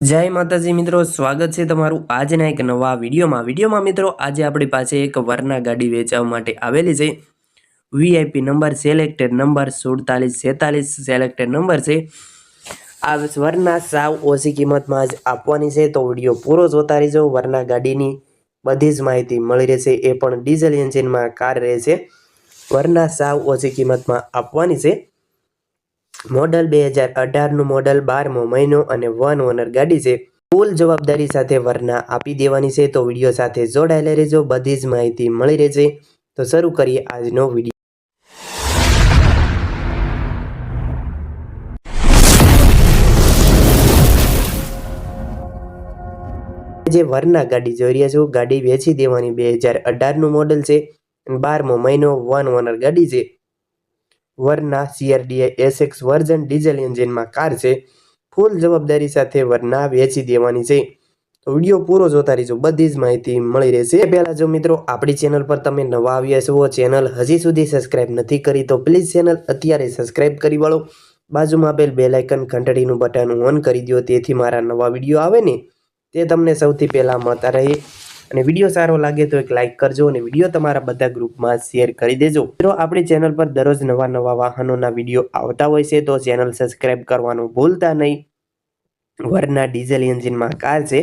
જય માતાજી મિત્રો, સ્વાગત છે તમારું આજના એક નવા વિડીયોમાં. વિડીયોમાં મિત્રો, આજે આપણી પાસે એક વરના ગાડી વેચાવવા માટે આવેલી છે. વીઆઈપી નંબર સિલેક્ટેડ નંબર, સુડતાલીસ, છેતાલીસ સિલેક્ટેડ નંબર છે. આ વરના સાવ ઓછી કિંમતમાં જ આપવાની છે, તો વીડિયો પૂરો જોતા રહેજો. વરના ગાડીની બધી જ માહિતી મળી રહેશે, એ પણ ડીઝલ એન્જિનમાં કાર રહેશે વરના સાવ ઓછી કિંમતમાં આપવાની છે. મોડલ બે હજાર અઢારનું મોડલ બારમો મહિનો અને વન ઓનર ગાડી છે. ફૂલ જવાબદારી સાથે વરના આપી દેવાની છે, તો વીડિયો સાથે જોડાયેલા રહેજો, બધી જ માહિતી મળી રહેશે. તો શરૂ કરીએ આજનો વીડિયો. જે વરના ગાડી જોઈ રહ્યા છો. ગાડી વેચી દેવાની બે હજાર અઢારનું મોડલ છે. બારમો મહિનો, વન ઓનર ગાડી છે. Verna CRDI SX version diesel એન્જિનમાં કાર છે. ફૂલ જવાબદારી સાથે વરના વેચી દેવાની છે. તો વીડિયો પૂરો જોતા રહીજો બધી જ માહિતી મળી રહેશે. એ પહેલાં જો મિત્રો, આપણી ચેનલ પર તમે નવા આવ્યા છો, ચેનલ હજી સુધી સબસ્ક્રાઇબ નથી કરી, તો પ્લીઝ ચેનલ અત્યારે સબસ્ક્રાઇબ કરી વાળો. બાજુમાં આપેલ બેલ આઇકન ઘંટડીનું બટન ઓન કરી દો તેથી મારા નવા વીડિયો આવે ને, તે તમને સૌથી પહેલાં મળતા રહે. અને વીડિયો સારો લાગે તો એક લાઇક કરજો અને વીડિયો તમારા બધા ગ્રુપમાં શેર કરી દેજો. મિત્રો, આપણી ચેનલ પર દરરોજ નવા નવા વાહનોના વીડિયો આવતા હોય છે તો ચેનલ સબસ્ક્રાઈબ કરવાનું ભૂલતા નહીં. વરના ડીઝલ એન્જિનમાં કાર છે.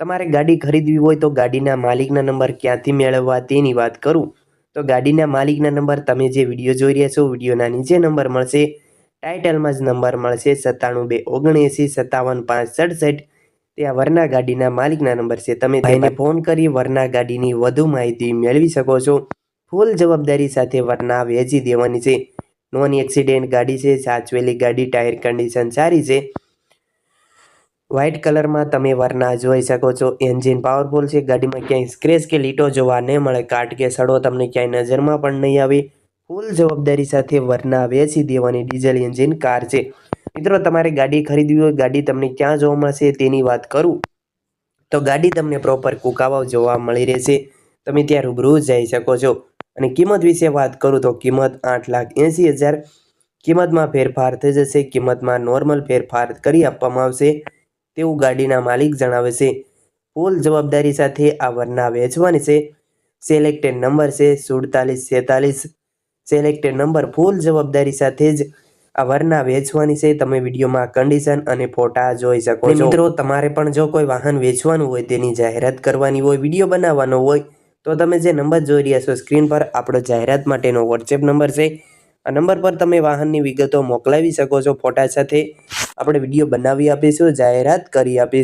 તમારે ગાડી ખરીદવી હોય તો ગાડીના માલિકના નંબર ક્યાંથી મેળવવા તેની વાત કરું. તો ગાડીના માલિકના નંબર તમે જે વીડિયો જોઈ રહ્યા છો, વિડીયોના નીચે નંબર મળશે. ટાઇટલમાં જ નંબર મળશે સત્તાણું બે ઓગણએંસી, સત્તાવન પાંચ સડસઠ. તે આ વરના ગાડીના માલિકના નંબર છે. તમે તેને ફોન કરી વરના ગાડીની વધુ માહિતી મેળવી શકો છો. ફૂલ જવાબદારી સાથે વરના વેચી દેવાની છે. નોન એક્સિડેન્ટ ગાડી છે સાચવેલી ગાડી ટાયર કન્ડિશન સારી છે. વ્હાઇટ કલરમાં તમે વરના જોઈ શકો છો. એન્જિન પાવરફુલ છે. ગાડીમાં ક્યાંય સ્ક્રેચ કે લીટો જોવા નહીં મળે. કાટ કે સડો તમને ક્યાંય નજરમાં પણ નહીં આવે. ફૂલ જવાબદારી સાથે વરના વેચી દેવાની ડીઝલ એન્જિન કાર છે. મિત્રો, તમારે ગાડી ખરીદવી હોય, ગાડી તમને ક્યાં જોવા મળશે તેની વાત કરું. તો ગાડી તમને પ્રોપર કુકાવાવ જોવા મળી રહેશે. તમે ત્યાં રૂબરૂ જઈ શકો છો. અને કિંમત વિશે વાત કરું તો કિંમત આઠ લાખ એંસી હજાર. કિંમતમાં ફેરફાર થઈ જશે. કિંમતમાં નોર્મલ ફેરફાર કરી આપવામાં આવશે. તેવું ગાડીના માલિક જણાવે છે. ફૂલ જવાબદારી સાથે આ વરના વેચવાની છે. સિલેક્ટેડ નંબર છે સુડતાલીસ, છેતાલીસ. સિલેક્ટેડ નંબર ફૂલ જવાબદારી સાથે જ આ વરના વેચવાની છે તમે વિડીયોમાં કન્ડિશન અને ફોટા જોઈ શકો છો. મિત્રો તમારે પણ જો કોઈ વાહન વેચવાનું હોય તેની જાહેરાત કરવાની હોય વીડિયો બનાવવાનો હોય તો તમે જે નંબર જોઈ રહ્યા છો સ્ક્રીન પર આપણો જાહેરાત માટેનો વોટ્સએપ નંબર છે. આ નંબર પર તમે વાહનની વિગતો મોકલાવી શકો છો ફોટા સાથે. આપણે વીડિયો બનાવી આપીશું જાહેરાત કરી આપીશું.